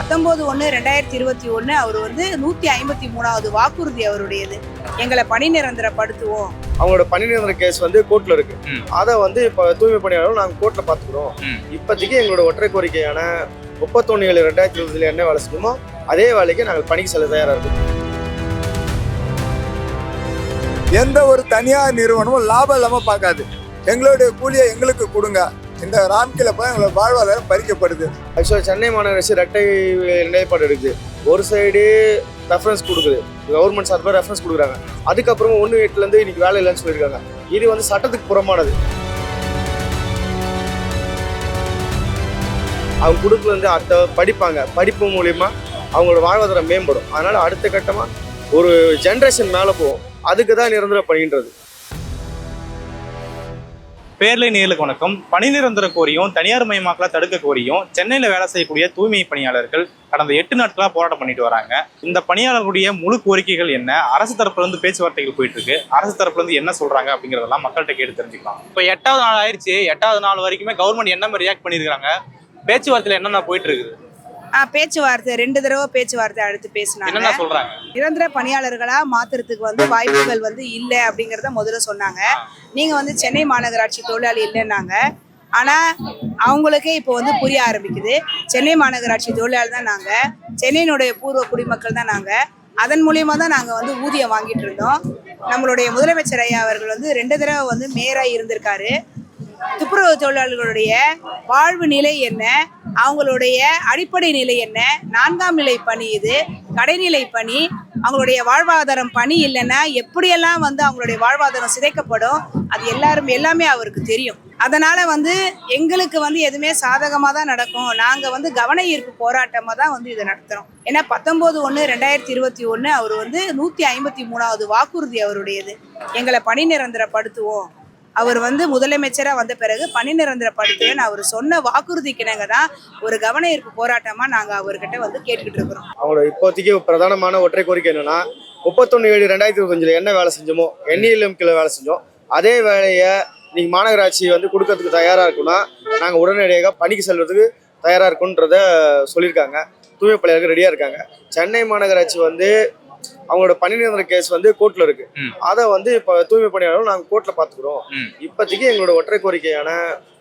பத்தொன்பது ஒன்று ரெண்டாயிரத்தி இருபத்தி ஒன்று அவர் வந்து நூற்றி ஐம்பத்தி மூணாவது வாக்குறுதி அவருடையது. எங்களை பணி நிரந்தரப்படுத்துவோம். அவங்களோட பணி நிரந்தர கேஸ் வந்து கோர்ட்ல இருக்கு. அதை வந்து இப்போ தூய்மை பணியாளரும் நாங்கள் கோர்ட்ல பார்த்துக்கிறோம். இப்போதைக்கு எங்களோட ஒற்றை கோரிக்கையான முப்பத்தொன்று ஏழு ரெண்டாயிரத்தி இருபதுல என்ன வேலை செய்யணுமோ அதே வேலைக்கு நாங்கள் பணிக்கு செல்ல தயாராக இருக்கோம். எந்த ஒரு தனியார் நிறுவனமும் லாபம் இல்லாமல் பார்க்காது. எங்களுடைய கூலியை எங்களுக்கு கொடுங்க. இந்த ராம்கில போய் எங்களோட வாழ்வாதாரம் பறிக்கப்படுது. ஆக்சுவலாக சென்னை மாநகராட்சி ரெட்டை நிலைப்பாடு எடுக்குது ஒரு சைடு ரெஃபரன்ஸ் கொடுக்குது. கவர்மெண்ட் சார்பாக ரெஃபரன்ஸ் கொடுக்குறாங்க. அதுக்கப்புறமா ஒன்று எட்டுலேருந்து இன்னைக்கு வேலை இல்லைன்னு சொல்லியிருக்காங்க. இது வந்து சட்டத்துக்கு புறமானது அவங்க குடும்பத்தில் வந்து அடுத்த படிப்பாங்க. படிப்பு மூலிமா அவங்களோட வாழ்வாதாரம் மேம்படும். அதனால் அடுத்த கட்டமாக ஒரு ஜென்ரேஷன் மேலே போகும். அதுக்கு தான் நிரந்தர பணின்றது. பேர்லை நேர்களுக்கு வணக்கம். பணி நிரந்தர கோரியும் தனியார் மயமாக்கல தடுக்க கோரியும் சென்னையில் வேலை செய்யக்கூடிய தூய்மை பணியாளர்கள் கடந்த எட்டு நாட்களாக போராட்டம் பண்ணிட்டு வராங்க. இந்த பணியாளர்களுடைய முழு கோரிக்கைகள் என்ன? அரசு தரப்புலேருந்து பேச்சுவார்த்தைகள் போயிட்டு இருக்கு. அரசு தரப்புலேருந்து என்ன சொல்றாங்க அப்படிங்கிறதெல்லாம் மக்கள்கிட்ட கேட்டு தெரிஞ்சுக்கலாம். இப்போ எட்டாவது நாள் ஆயிடுச்சு. எட்டாவது நாள் வரைக்குமே கவர்மெண்ட் என்ன மாதிரி ரியாக்ட் பண்ணிருக்காங்க பேச்சுவார்த்தையில் என்னென்ன போயிட்டு இருக்குது? பேச்சுவார்த்தை ரெண்டு தடவை பேச்சுவார்த்தை அடுத்து பேசினாங்க. நிரந்தர பணியாளர்களா மாத்துறதுக்கு வந்து வாய்ப்புகள் வந்து இல்லை அப்படிங்கிறத முதல்ல சொன்னாங்க. நீங்க வந்து சென்னை மாநகராட்சி தொழிலாளி இல்லைன்னாங்க. ஆனா அவங்களுக்கே இப்போ வந்து புரிய ஆரம்பிக்குது. சென்னை மாநகராட்சி தொழிலாளி தான் நாங்க. சென்னையினுடைய பூர்வ குடிமக்கள் தான் நாங்க. அதன் மூலியமா தான் நாங்க வந்து ஊதியம் வாங்கிட்டு இருந்தோம். நம்மளுடைய முதலமைச்சர் ஐயா அவர்கள் வந்து ரெண்டு தடவை வந்து மேயரா இருந்திருக்காரு. துப்புரவு தொழிலாளர்களுடைய வாழ்வு நிலை என்ன? அவங்களுடைய அடிப்படை நிலை என்ன? நான்காம் நிலை பணி இது. கடைநிலை பணி. அவங்களுடைய வாழ்வாதாரம் பணி இல்லைன்னா எப்படியெல்லாம் வந்து அவங்களுடைய வாழ்வாதாரம் சிதைக்கப்படும்? அது எல்லாரும் எல்லாமே அவருக்கு தெரியும். அதனால் வந்து எங்களுக்கு வந்து எதுவுமே சாதகமாக தான் நடக்கும். நாங்கள் வந்து கவன ஈர்ப்பு போராட்டமாக தான் வந்து இதை நடத்துகிறோம் ஏன்னா பத்தொம்போது ஒன்று ரெண்டாயிரத்தி இருபத்தி ஒன்று அவர் வந்து நூற்றி ஐம்பத்தி மூணாவது வாக்குறுதி அவருடையது. எங்களை பணி நிரந்தரப்படுத்துவோம். அவர் வந்து முதலமைச்சராக வந்த பிறகு பணி நிரந்தரப்படுத்துவேன்னு அவர் சொன்ன வாக்குறுதிக்கிணங்க தான் ஒரு கவன ஈர்ப்பு போராட்டமாக நாங்கள் அவர்கிட்ட வந்து கேட்டுக்கிட்டு இருக்கிறோம். அவங்களோட இப்போதைக்கு பிரதானமான ஒற்றை கோரிக்கை என்னன்னா முப்பத்தொன்று ஏழு ரெண்டாயிரத்தி இருபத்தஞ்சில் என்ன வேலை செஞ்சோமோ என்இஎல்எம்கில் வேலை செஞ்சோம். அதே வேலையை நீங்கள் மாநகராட்சி வந்து கொடுக்கறதுக்கு தயாராக இருக்குன்னா நாங்கள் உடனடியாக பணிக்கு செல்வதுக்கு தயாராக இருக்குன்றத சொல்லியிருக்காங்க. தூய்மை பணியாளர்கள் ரெடியாக இருக்காங்க. சென்னை மாநகராட்சி வந்து அவங்களோட பணி நிரந்தர கேஸ் வந்து கோர்ட்ல இருக்கு. அதை வந்து இப்போ தூய்மை பணியாளரும் நாங்கள் கோர்ட்ல பார்த்துக்கிறோம் ம். இப்போதைக்கு எங்களோட ஒற்றை கோரிக்கையான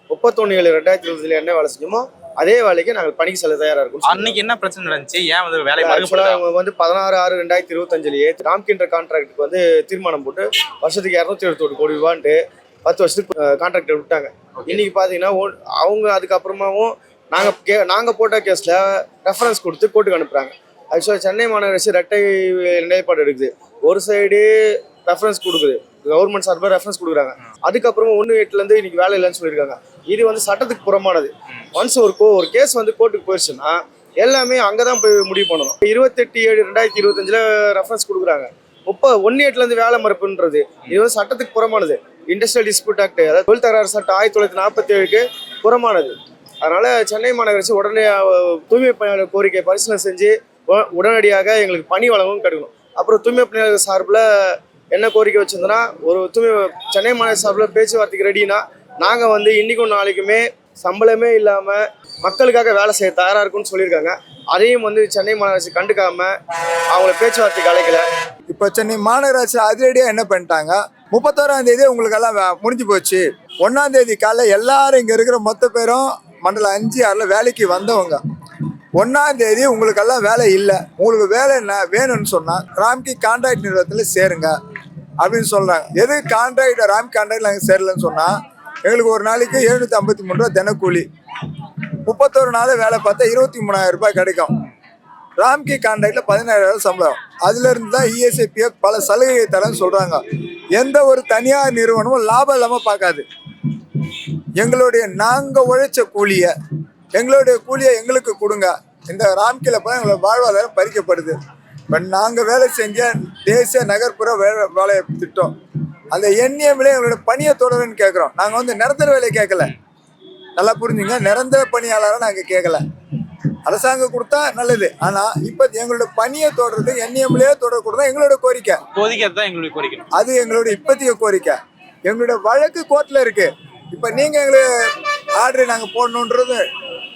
முப்பத்தொன்று ஏழு ரெண்டாயிரத்தி இருபதுல என்ன வேலை செஞ்சோமோ அதே வேலைக்கு நாங்கள் பணிக்கு செல்ல தயாராக இருக்கும் அன்னைக்கு என்ன பிரச்சனை நடந்துச்சு? ஏன் வந்து வேலை அவங்க வந்து பதினாறு ஆறு ரெண்டாயிரத்தி இருபத்தஞ்சிலேயே ராம்கின்ற கான்ட்ராக்டுக்கு வந்து தீர்மானம் போட்டு வருஷத்துக்கு இரநூத்தி எழுபத்தோரு கோடி ரூபான்ட்டு பத்து வருஷத்துக்கு கான்ட்ராக்ட் விட்டாங்க. இன்னைக்கு பார்த்தீங்கன்னா ஒ- அவங்க அதுக்கப்புறமாவும் நாங்கள் கே நாங்கள் போட்ட கேஸில் ரெஃபரன்ஸ் கொடுத்து கோர்ட்டுக்கு அனுப்புகிறாங்க ஆக்சுவலாக சென்னை மாநகராட்சி ரெட்டை நிலைப்பாடு எடுக்குது. ஒரு சைடு ரெஃபரன்ஸ் கொடுக்குது. கவர்மெண்ட் சார்பாக ரெஃபரன்ஸ் கொடுக்குறாங்க. அதுக்கப்புறமா ஒன்று எட்டுலேருந்து இன்னைக்கு வேலை இல்லைன்னு சொல்லியிருக்காங்க. இது வந்து சட்டத்துக்கு புறமானது ஒன்ஸ் ஒரு கோ ஒரு கேஸ் வந்து கோர்ட்டுக்கு போயிடுச்சுன்னா எல்லாமே அங்கே தான் போய் முடிவு பண்ணணும். இருபத்தெட்டு ஏழு ரெண்டாயிரத்தி இருபத்தஞ்சில் ரெஃபரன்ஸ் கொடுக்குறாங்க. முப்பது ஒன்று எட்டுலேருந்து வேலை மறுப்புன்றது இது வந்து சட்டத்துக்கு புறமானது இண்டஸ்ட்ரியல் டிஸ்பியூட் ஆக்ட் அதாவது தொழில் தகராறு சட்டம் ஆயிரத்தி தொள்ளாயிரத்தி நாற்பத்தி ஏழுக்கு புறமானது அதனால் சென்னை மாநகராட்சி உடனே தூய்மை பணியாளர் கோரிக்கை பரிசீலனை செஞ்சு உடனடியாக எங்களுக்கு பணி வழங்கவும் கிடைக்கணும் அப்புறம் தூய்மை பணியாளர் சார்பில் என்ன கோரிக்கை வச்சிருந்தோன்னா ஒரு தூய்மை சென்னை மாநகர சார்பில் பேச்சுவார்த்தைக்கு ரெடினா நாங்கள் வந்து இன்னைக்கும் நாளைக்குமே சம்பளமே இல்லாமல் மக்களுக்காக வேலை செய்ய தயாராக இருக்கும்னு சொல்லியிருக்காங்க. அதையும் வந்து சென்னை மாநகராட்சி கண்டுக்காமல் அவங்கள பேச்சுவார்த்தைக்கு அழைக்கல. இப்போ சென்னை மாநகராட்சி அதிரடியாக என்ன பண்ணிட்டாங்க? முப்பத்தோராம் தேதி உங்களுக்கெல்லாம் முடிஞ்சு போச்சு. ஒன்றாம் தேதி காலைல எல்லாரும் இங்கே இருக்கிற மொத்த பேரும் மண்டலம் அஞ்சு ஆறில் வேலைக்கு வந்தவங்க. ஒன்றாம் தேதி உங்களுக்கெல்லாம் வேலை இல்லை. உங்களுக்கு வேலை என்ன? வேணும்னு சொன்னால் ராம்கி கான்ட்ராக்ட் நிறுவனத்தில் சேருங்க அப்படின்னு சொல்கிறாங்க எது கான்ட்ராக்ட் ராம் கான்ட்ராக்ட் நாங்கள் சேரலன்னு சொன்னால் எங்களுக்கு ஒரு நாளைக்கு எழுநூற்றி ஐம்பத்தி மூணு ரூபா தினக்கூலி. முப்பத்தொரு நாள் வேலை பார்த்தா இருபத்தி மூணாயிரம் ரூபாய் கிடைக்கும். ராம்கி கான்ட்ராக்டில் பதினேழாயிரம் சம்பளம். அதுல இருந்து தான் இஎஸ்ஐபிஎஃப் பல சலுகை தரேன்னு சொல்றாங்க. எந்த ஒரு தனியார் நிறுவனமும் லாபம் இல்லாமல் பார்க்காது. எங்களுடைய நாங்கள் உழைச்ச கூலியை எங்களுடைய கூலியை எங்களுக்கு கொடுங்க. இந்த ராம்கில போய் எங்களோட வாழ்வாதாரம் பறிக்கப்படுது. இப்போ நாங்கள் வேலை செஞ்ச தேசிய நகர்ப்புற வேலை வேலை திட்டம். அந்த எண்ணியமிலே எங்களோட பணியை தொடருன்னு கேட்குறோம் நாங்கள் வந்து நிரந்தர வேலை கேட்கல நல்லா புரிஞ்சுங்க. நிரந்தர பணியாளரை நாங்கள் கேட்கல அரசாங்கம் கொடுத்தா நல்லது. ஆனால் இப்போ எங்களோட பணியை தொடர்றது எண்ணியமிலே தொடரக்கூடாது எங்களோட கோரிக்கை. எங்களுக்கு கோரிக்கை. அது எங்களுடைய இப்போதைய கோரிக்கை. எங்களுடைய வழக்கு கோர்ட்டில் இருக்கு. இப்போ நீங்கள் எங்களுக்கு ஆர்டர் நாங்கள் போடணுன்றது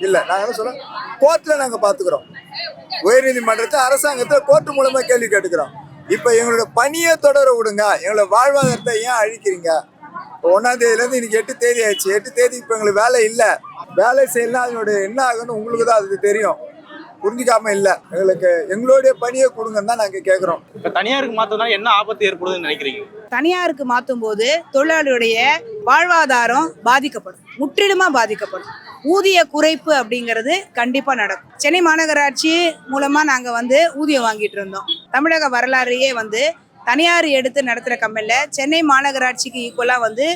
இல்லை நாங்கள் என்ன சொல்கிறோம் கோர்ட்டில் நாங்கள் பார்த்துக்குறோம் உயர்நீதிமன்றத்தை அரசாங்கத்தை கோர்ட்டு மூலமா கேள்வி கேட்டுக்கிறோம். இப்போ எங்களோட பணியை தொடர விடுங்க. எங்களோட வாழ்வாதாரத்தை ஏன் அழிக்கிறீங்க? ஒன்றாம் தேதியிலேருந்து இன்னைக்கு எட்டு தேதி ஆயிடுச்சு. எட்டு தேதி இப்போ எங்களுக்கு வேலை இல்லை. வேலை செய்யலாம் அதனுடைய என்ன ஆகுன்னு உங்களுக்கு தான் அதுக்கு தெரியும். புரிஞ்சிக்காம இல்லை. எங்களுக்கு எங்களுடைய பணியை கொடுங்கன்னு தான் நாங்கள் கேட்குறோம் இப்ப தனியாருக்கு மாத்ததுனால என்ன ஆபத்து ஏற்படுதுன்னு நினைக்கிறீங்க? தனியாருக்கு மாற்றும் போது தொழிலாளியுடைய வாழ்வாதாரம் பாதிக்கப்படும். முற்றிலுமா பாதிக்கப்படும். ஊதிய குறைப்பு அப்படிங்கிறது கண்டிப்பாக நடக்கும். சென்னை மாநகராட்சி மூலமாக நாங்கள் வந்து ஊதியம் வாங்கிட்டு இருந்தோம். தமிழக வரலாறையே வந்து தனியார் எடுத்து நடத்துகிற கம்பெனியில் சென்னை மாநகராட்சிக்கு ஈக்குவலாக வந்து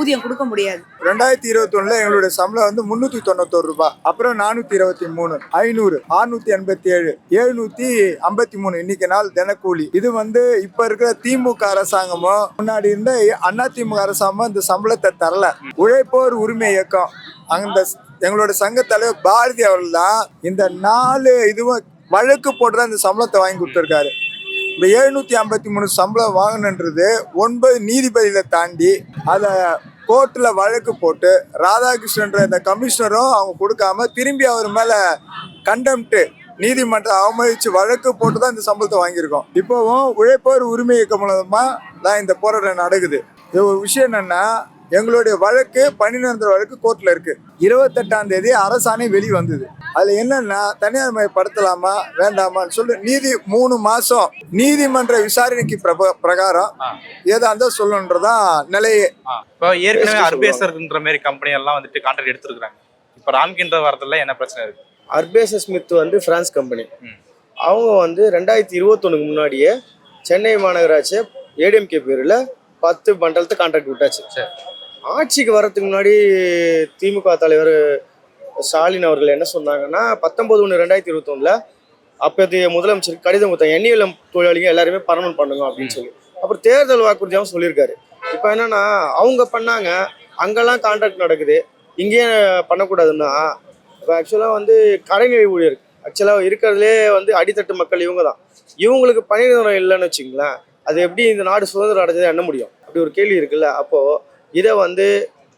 ஊதியம் கொடுக்க முடியாது. ரெண்டாயிரத்தி இருபத்தி ஒண்ணுல எங்களுடைய சம்பளம் வந்து முன்னூத்தி தொண்ணூத்தோரு ரூபாய் அப்புறம் நானூத்தி இருபத்தி மூணு ஐநூறு ஆறுநூத்தி எண்பத்தி ஏழு எழுநூத்தி ஐம்பத்தி மூணு இன்னைக்கு நாள் தினக்கூலி. இது வந்து இப்ப இருக்கிற திமுக அரசாங்கமும் முன்னாடி இருந்த அண்ணா திமுக அரசாங்கமும் இந்த சம்பளத்தை தரல. உழைப்போர் உரிமை இயக்கம். அந்த எங்களோட சங்க தலைவர் பாரதி அவர்கள் தான் இந்த நாலு இதுவும் வழக்கு போட்டு தான் இந்த சம்பளத்தை வாங்கி கொடுத்துருக்காரு. இந்த எழுநூற்றி ஐம்பத்தி மூணு சம்பளம் வாங்கணுன்றது ஒன்பது நீதிபதியில் தாண்டி அதை கோர்ட்டில் வழக்கு போட்டு ராதாகிருஷ்ணன்ற இந்த கமிஷனரும் அவங்க கொடுக்காம திரும்பி அவர் மேலே கண்டம்ட்டு நீதிமன்றம் அவமதிச்சு வழக்கு போட்டு தான் இந்த சம்பளத்தை வாங்கியிருக்கோம். இப்போவும் உழைப்போர் உரிமை இயக்கம் மூலமாக தான் இந்த போராட்டம் நடக்குது. இது ஒரு விஷயம் என்னென்னா எங்களுடைய வழக்கு பணி நிரந்தர வழக்கு கோர்ட்ல இருக்கு. இருபத்தெட்டாம் தேதி அரசாணை வெளி வந்தது அதுல என்னன்னா தனியார் மயப்படுத்தலாமா வேண்டாமான்னு சொல்லி நீதி மூணு மாசம் நீதிமன்ற விசாரணைக்கு பிரப- பிரகாரம் ஏதா இருந்தால் சொல்லணுன்றதான் நிலையே. இப்போ ஏற்கனவே அர்பேசர்ன்ற மாதிரி கம்பெனி எல்லாம் வந்துட்டு கான்ட்ராக்ட் எடுத்துருக்காங்க இப்போ ராம்கின்ற வரதுல என்ன பிரச்சனை இருக்கு? அர்பேச ஸ்மித் வந்து பிரான்ஸ் கம்பெனி. அவங்க வந்து ரெண்டாயிரத்தி இருபத்தொன்னுக்கு முன்னாடியே சென்னை மாநகராட்சி ஏடிஎம்கே பேரில் பத்து பண்டலத்தை கான்ட்ராக்ட் விட்டாச்சு. சரி. ஆட்சிக்கு வரதுக்கு முன்னாடி திமுக தலைவர் ஸ்டாலின் அவர்கள் என்ன சொன்னாங்கன்னா பத்தொன்பது ஒன்று ரெண்டாயிரத்தி இருபத்தொன்னில் அப்போதைய முதலமைச்சர் கடிதம் கொடுத்தாங்க எண்ணியலம் தொழிலாளிங்க எல்லாருமே பரமன் பண்ணுங்க அப்படின்னு சொல்லி. அப்புறம் தேர்தல் வாக்குறுதியாகவும் சொல்லியிருக்காரு. இப்போ என்னன்னா அவங்க பண்ணாங்க அங்கெல்லாம் கான்ட்ராக்ட் நடக்குது. இங்கேயே பண்ணக்கூடாதுன்னா இப்போ ஆக்சுவலாக வந்து கடைநிலை ஊழியர் ஆக்சுவலாக இருக்கிறதுலே வந்து அடித்தட்டு மக்கள் இவங்க தான். இவங்களுக்கு பணி நிறுவனம் இல்லைன்னு வச்சுங்களேன் அது எப்படி இந்த நாடு சுதந்திரம் அடைஞ்சதை என்ன முடியும்? அப்படி ஒரு கேள்வி இருக்குல்ல. அப்போது இதை வந்து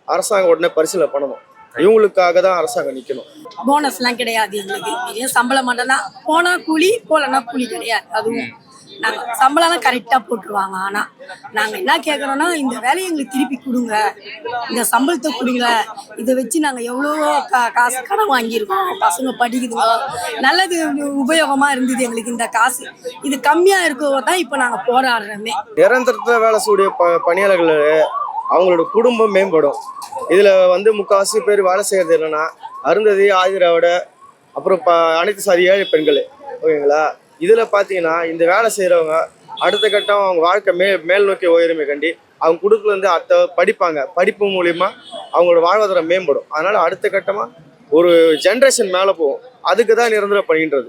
அரசாங்கம் உடனே பரிசீலனை பண்ணணும். இவங்களுக்காக தான் அரசாங்கம் நிற்கணும் போனஸ்லாம் கிடையாது எங்களுக்கு. வெறும் சம்பளம் மட்டும்தான். போனா கூலி போலன்னா கூலி கிடையாது. அதுவும் நாங்க சம்பளம்லாம் கரெக்டா போட்டுருவாங்க. ஆனா நாங்க என்ன கேக்குறோம்னா இந்த வேலையை எங்களுக்கு திருப்பி கொடுங்க. இந்த சம்பளத்தை கொடுங்க. இதை வச்சு நாங்க எவ்வளவோ கா காசு கடன் வாங்கியிருக்கோம். பசங்க படிக்குதுங்க. நல்லது உபயோகமா இருந்தது எங்களுக்கு இந்த காசு. இது கம்மியா இருக்கவோ தான் இப்போ நாங்க போராடுறோமே. நிரந்தரத்தில் வேலை செய்யக்கூடிய ப பணியாளர்கள் அவங்களோட குடும்பம் மேம்படும். இதில் வந்து முக்கால்வாசி பேர் வேலை செய்கிறது என்னென்னா அருந்ததி ஆதிராவிட அப்புறம் ப அனைத்து சாதி ஏழை பெண்கள். ஓகேங்களா? இதில் பார்த்தீங்கன்னா இந்த வேலை செய்கிறவங்க அடுத்த கட்டம் அவங்க வாழ்க்கை மே மேல் நோக்கி உயருமே கண்டி அவங்க குடும்பத்துலேருந்து அடுத்த படிப்பாங்க. படிப்பு மூலிமா அவங்களோட வாழ்வாதாரம் மேம்படும். அதனால் அடுத்த கட்டமாக ஒரு ஜென்ரேஷன் மேலே போகும். அதுக்கு தான் நிரந்தர பணின்றது.